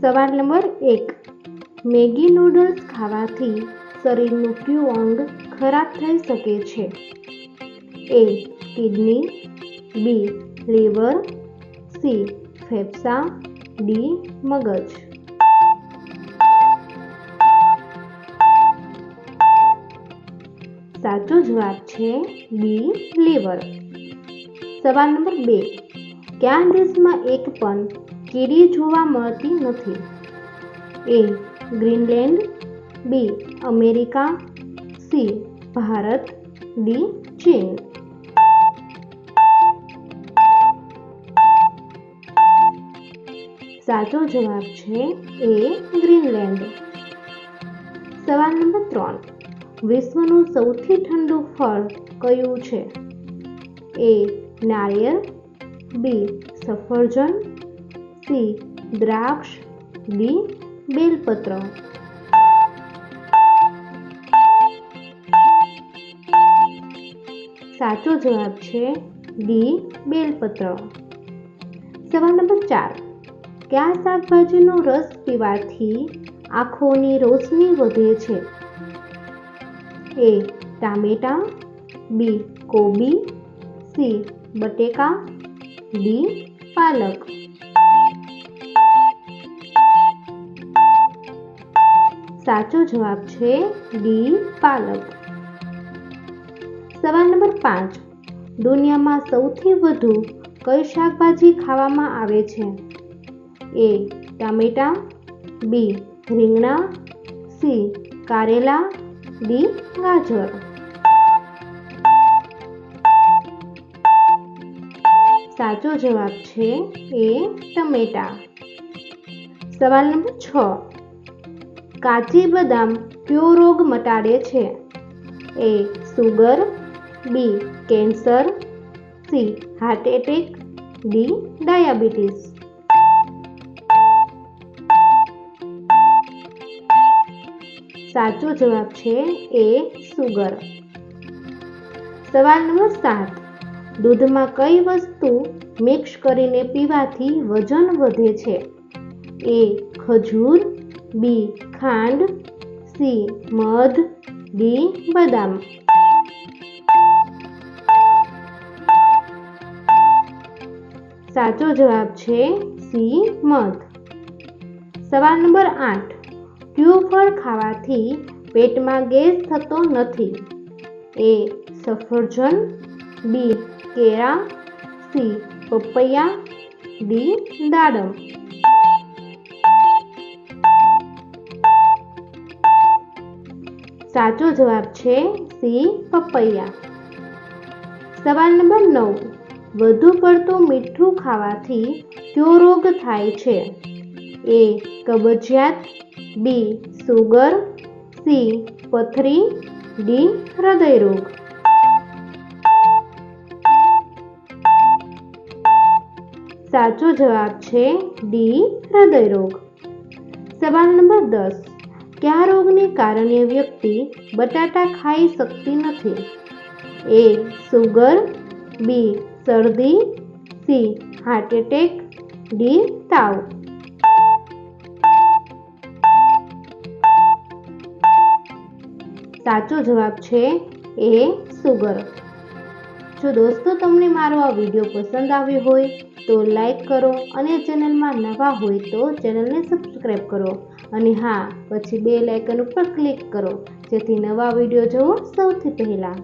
સવાલ નંબર એક. Maggi noodles ખાવાથી શરીરનું કયું અંગ ખરાબ થઈ શકે છે? A. Kidney. B. Liver. C. ફેફસા. ડી. મગજ. સાચો જવાબ છે બી. લીવર. સવાલ નંબર બે. કયા દેશમાં એક પણ કીડી જોવા મળતી નથી. A Greenland, B America, C Bharat, D ચીન. સાચો જવાબ છે એ ગ્રીનલેન્ડ. સવાલ નંબર ત્રણ. વિશ્વનું સૌથી ઠંડુ ફળ કયું છે? એ નાળિયેર બી સફરજન સી દ્રાક્ષ ડી બેલપત્ર. સાચો જવાબ છે ડી બેલપત્ર. સવાલ નંબર ચાર. કયા શાકભાજીનો રસ પીવાથી આંખોની રોશની વધે છે? એ ટામેટા, બી કોબી, સી બટેકા, ડી પાલક. સાચો જવાબ છે ડી, પાલક. સવાલ નંબર પાંચ. દુનિયામાં સૌથી વધુ કઈ શાકભાજી ખાવામાં આવે છે? એ, ટામેટા, બી, રીંગણા, સી, કારેલા, ડી, ગાજર. સાચો જવાબ છે એ, ટમેટા. સવાલ નંબર છ. કાચી બદામ કયો રોગ મટાડે છે. A sugar B cancer C heart attack D diabetes સાચો જવાબ છે એ સુગર સવાલ નંબર સાત. દૂધમાં કઈ વસ્તુ મિક્સ કરીને પીવાથી વજન વધે છે? એ ખજૂર. બી ખાંડ સી મધ ડી બદામ. સાચો જવાબ છે સી મધ. સવાલ નંબર આઠ. કયું ફળ ખાવાથી પેટમાં ગેસ થતો નથી? એ સફરજન, બી કેળા, સી પપૈયા, ડી દાડમ. સાચો જવાબ છે સી, પપૈયા. સવાલ નંબર નવ. વધુ પડતું મીઠું ખાવાથી કયો રોગ થાય છે? એ, કબજિયાત, બી, સુગર, સી, પથરી, ડી, હૃદય રોગ. સાચો જવાબ છે ડી, હૃદય રોગ. સવાલ નંબર દસ. કયા રોગને કારણે વ્યક્તિ બટાટા ખાઈ શકતી નથી. એ સુગર, બી શરદી, સી હાર્ટ એટેક ડી તાવ. સાચો જવાબ છે એ સુગર. જો દોસ્તો તમને મારો આ વીડિયો પસંદ આવ્યો હોય તો લાઈક કરો અને ચેનલમાં નવા હોય તો ચેનલને સબસ્ક્રાઈબ કરો. અને હા, પછી બે લાઇકન ઉપર ક્લિક કરો, જેથી નવા વીડિયો જોવો સૌથી પહેલાં.